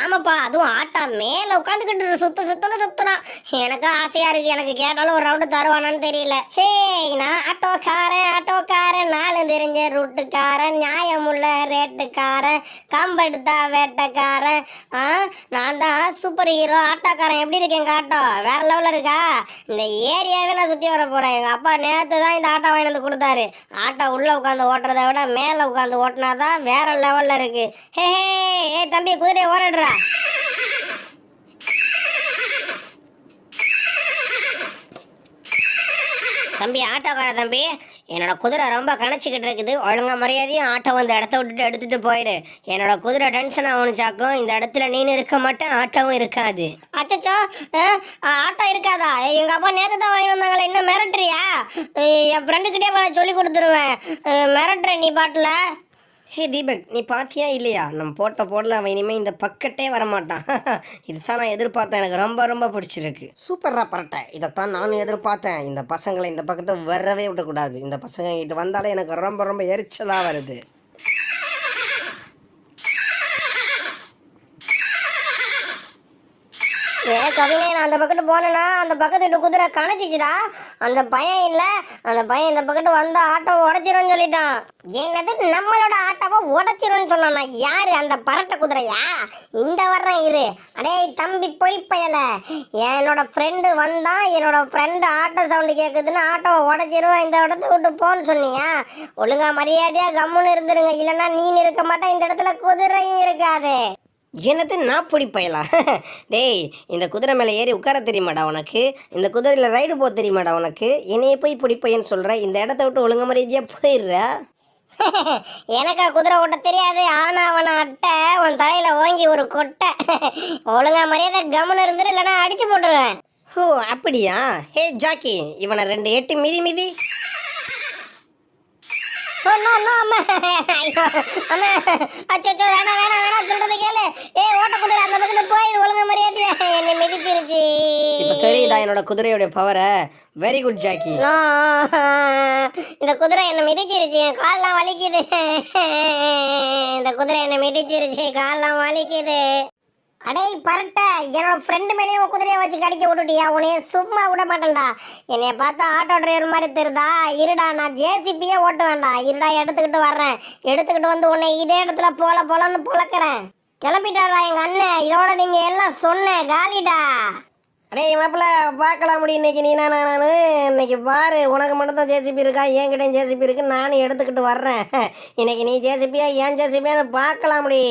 ஆமாப்பா அதுவும் ஆட்டா. மேல உட்காந்துக்கிட்டு சுத்த சுத்தன. சுத்தலாம் எனக்கு ஆசையா இருக்கு. எனக்கு கேட்டாலும் ஒரு ரவுண்டு தருவானான்னு தெரியல. ஹே நான் ஆட்டோக்காரன் ஆட்டோக்காரன். நாலு தெரிஞ்ச ரூட்டுக்காரன் நியாயமுள்ள ரேட்டுக்காரன் கம்பெடுத்தா வேட்டைக்காரன். ஆ நான் தான் சூப்பர் ஹீரோ ஆட்டோக்காரன். எப்படி இருக்கேன் ஆட்டோ வேற லெவலில் இருக்கா? இந்த ஏரியாவே நான் சுற்றி வர போகிறேன் எங்கள் அப்பா நேற்று தான் இந்த ஆட்டோ வாங்கி வந்து கொடுத்தாரு. ஆட்டோ உள்ளே உட்காந்து ஓட்டுறதை விட மேலே உட்காந்து ஓட்டினா தான் வேற லெவலில் இருக்கு. ஹே ஹே ஏ தம்பி குதிரை ஓரடுறா. தம்பி ஆட்டோக்கார தம்பி என்னோட குதிரை ரொம்ப கணச்சிக்கிட்டு இருக்குது. ஒழுங்கா மரியாதையும் ஆட்டோ வந்து இடத்த விட்டுட்டு எடுத்துட்டு போயிடு என்னோட குதிரை டென்ஷன் ஆகணுச்சாக்கும் இந்த இடத்துல நீனு இருக்க மாட்டேன் ஆட்டோவும் இருக்காது. அச்சச்சோ ஆட்டோ இருக்காதா? எங்க அப்பா நேற்று தான் வாங்கி வந்தாங்களே என்ன மிரட்டுறியா? என் ஃப்ரெண்டுக்கிட்டே சொல்லி கொடுத்துருவேன். மிரட்டுறேன் நீ பாட்டில். ஹே தீபக் நீ பார்த்தியா இல்லையா? நம்ம போட்ட போடல அவன் இனிமேல் இந்த பக்கட்டே வரமாட்டான். இதுதான் நான் எதிர்பார்த்தேன். எனக்கு ரொம்ப ரொம்ப பிடிச்சிருக்கு. சூப்பராக பரட்டை. இதைத்தான் நானும் எதிர்பார்த்தேன். இந்த பசங்களை இந்த பக்கத்தை வரவே விடக்கூடாது. இந்த பசங்க கிட்ட வந்தாலே எனக்கு ரொம்ப ரொம்ப எரிச்சலாக வருது. ஏ கவினே நான் அந்த பக்கத்து போனேன்னா அந்த பக்கத்து குதிரை கணச்சிச்சுடா அந்த பையன் இல்லை அந்த பையன் இந்த பக்கத்து வந்த ஆட்டோவை உடச்சிரும்னு சொல்லிட்டான். என்னது நம்மளோட ஆட்டோவை உடச்சிரும்னு சொன்னானா? யாரு அந்த பரட்ட குதிரையா? இந்த வர்றேன் இரு. அடே தம்பி பொறிப்பயல. என்னோட ஃப்ரெண்டு வந்தான் என்னோட ஃப்ரெண்டு ஆட்டோ சவுண்டு கேட்குதுன்னு ஆட்டோவை உடச்சிருவேன் இந்த இடத்த விட்டு போன்னு சொன்னியா? ஒழுங்கா மரியாதையா கம்முன்னு இருந்துருங்க. இல்லைன்னா நீ இருக்க மாட்டேன் இந்த இடத்துல குதிரையும் இருக்காது. என்னது நான் பிடிப்பயலா டேய் இந்த குதிரை மேலே ஏறி உட்கார தெரியுமாடா உனக்கு? இந்த குதிரையில் ரைடு போக தெரியுமாடா உனக்கு? என்னைய போய் பிடிப்பையன்னு சொல்கிற இந்த இடத்த விட்டு ஒழுங்கு மரியாதையாக போயிடுற? எனக்கா குதிரை ஓட்ட தெரியாது ஆனா அவனை அட்டை உன் தலையில ஓங்கி ஒரு கொட்டை. ஒழுங்கா மரியாதை கவனம் இருந்துரு இல்லைன்னா அடிச்சு போட்டுருவேன். ஓ அப்படியா? ஹே ஜாக்கி இவனை ரெண்டு எட்டு மிதி மிதி. அச்சச்சோ, வேணாம், வேணாம், வேணாம், சொல்றதை கேளு. ஏய், ஓட்ட குதிரை, அந்த பக்கத்து போயிரு, ஒழுங்கா மரியாதையா. என்னை மிதிச்சிருச்சு. என்னோட குதிரையோட பவரை வெரி குட் ஜாக்கி இந்த குதிரை என்ன மிதிச்சிருச்சு என் கால்லாம் வலிக்குது. இந்த குதிரை என்ன மிதிச்சிருச்சு கால்லாம் வலிக்குது. அடே பரட்ட என்னோட ஃப்ரெண்டு மேலேயே உன் குதிரையை வச்சு கடிக்க விட்டுட்டியா? உனைய சும்மா விட மாட்டேன்டா. என்னைய பார்த்தா ஆட்டோ டிரைவர் மாதிரி தெரிதா இருடா நான் ஜேசிபியே ஓட்ட வேண்டாம் இருடா எடுத்துக்கிட்டு வர்றேன். எடுத்துக்கிட்டு வந்து உன்னை இதே இடத்துல போல போலன்னு புழக்கிறேன். கிளம்பிட்டாரா எங்கள் அண்ணன். இதோட நீங்கள் எல்லாம் சொன்ன காலிடா. அடே மாப்பிள்ள பார்க்கலாம் முடியும் இன்னைக்கு நீ நான் நான் இன்னைக்கு பாரு உனக்கு மட்டும் தான் ஜேசிபி இருக்கா? என்கிட்டயும் ஜேசிபி இருக்கு. நானும் எடுத்துக்கிட்டு வர்றேன். இன்னைக்கு நீ ஜேசிபியா ஏன் ஜேசிபியான்னு பார்க்கலாம் முடி.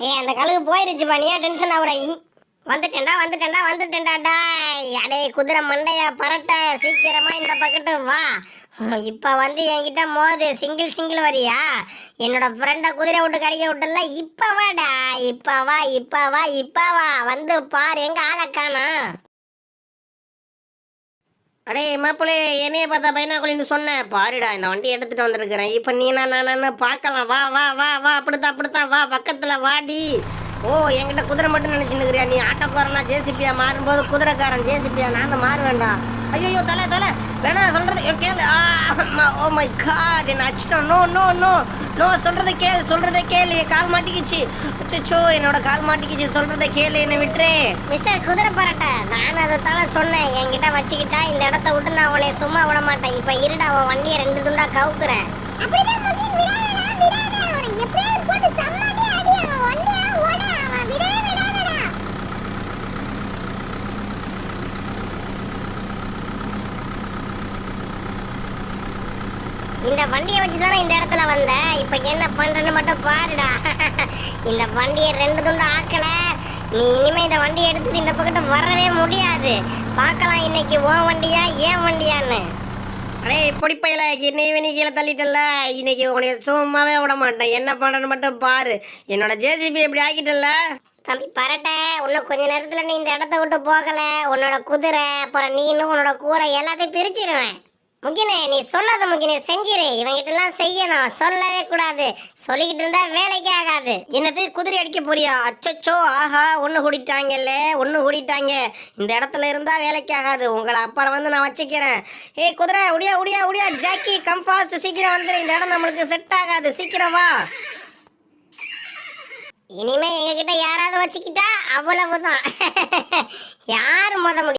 ஏய் அந்த கழுகு போயிருச்சு பண்ணியா டென்ஷன் ஆகுற. இங்- வந்துட்டேன்டா வந்துட்டேன்டா வந்துட்டேன்டா டாய். அடே குதிரை மண்டையா பரட்ட சீக்கிரமா இந்த பக்கத்து வா. இப்ப வந்து என்கிட்ட மோது சிங்கிள் சிங்கிள் வரியா? என்னோட ஃப்ரெண்டை குதிரை விட்டு கடிக்க விட்டல இப்ப வாடா இப்ப வா இப்ப வா இப்ப வா. வந்து பாரு எங்க ஆளை அடே மாப்பிள்ளை என்னைய பார்த்தா பைனாக்குழின்னு சொன்னேன் பாருடா இந்த வண்டி எடுத்துட்டு வந்திருக்கிறேன். இப்போ நீ நான் நான் பார்க்கலாம். வா வா வா வா. அப்படித்தான் அப்படித்தான். வா பக்கத்தில் வாடி. ஓ என்கிட்ட குதிரை மட்டும் நினச்சின்னுக்கிறியா நீ? ஆட்டோக்காரனா ஜேசிபியா மாறும்போது குதிரைக்காரன் ஜேசிபியா நான் தான் மாறுவேன்டா. ஐயோ தலை தலை. வேணா சொல்றது ஐயோ, கேளு. ஓ மை காட் என்ன அடிச்சிட்டோம் நோ நோ நோ. நோ சொல்றதை கேளு சொல்றதை கேளு. கால் மாட்டிக்கிச்சு. அச்சோ என்னோட கால் மாட்டிக்கிச்சு. சொல்றதை கேளு என்னை விட்டுறே மிஸ்டர் குதிரை பரட்ட. நான் அதை தானே சொன்னேன். என்கிட்ட வச்சுக்கிட்டா இந்த இடத்த விட்டு நான் உன்னை சும்மா விட மாட்டேன். இப்ப இருடா அவன் வண்டியை ரெண்டு துண்டா கவுக்குறேன். அப்படிதான் போட்டு சம்மாடி அடி அவன் வண்டியா ஓட அவன் விடவே விடாதடா இந்த வண்டியை வச்சு தானே இந்த இடத்துல வந்த இப்ப என்ன பண்றேன்னு மட்டும் பாருடா. இந்த வண்டியை ரெண்டு துண்டு ஆக்கல. நீ இனிமே இந்த வண்டியை எடுத்துட்டு இந்த பக்கத்து வரவே முடியாது. பார்க்கலாம் இன்னைக்கு ஓ வண்டியா ஏன் வண்டியான்னு. அடே பொடிப்பையில என்னை நீ கீழே தள்ளிட்டல இன்னைக்கு உன்னை சும்மாவே விட மாட்டேன். என்ன பண்றேன்னு மட்டும் பாரு. என்னோட ஜேசிபி எப்படி ஆக்கிட்டல தம்பி பரட்ட. இன்னும் கொஞ்ச நேரத்துல நீ இந்த இடத்த விட்டு போகல. உன்னோட குதிரை அப்புறம் நீனும் உன்னோட கூரை எல்லாத்தையும் பிரிச்சிருவேன். முக்கியனே நீ சொல்லாத முக்கினே செஞ்சிரு. இவங்கிட்ட எல்லாம் செய்யணும் சொல்லவே கூடாது. சொல்லிக்கிட்டு இருந்தா வேலைக்கே ஆகாது. என்னது குதிரை அடிக்க போறியா? அச்சோ ஆஹா ஒன்று கூடிட்டாங்கல்ல ஒன்று கூடிட்டாங்க. இந்த இடத்துல இருந்தா வேலைக்கு ஆகாது. உங்களை அப்புறம் வந்து நான் வச்சுக்கிறேன். ஏய் குதிரை உடியா உடியா உடியா ஜாக்கி கம் ஃபாஸ்ட் சீக்கிரம் வந்துரு. இந்த இடம் நம்மளுக்கு செட் ஆகாது. சீக்கிரம் வா. இனிமே எங்ககிட்ட யாராவது வச்சுக்கிட்டா அவ்வளவுதான். யார் முத முடியும்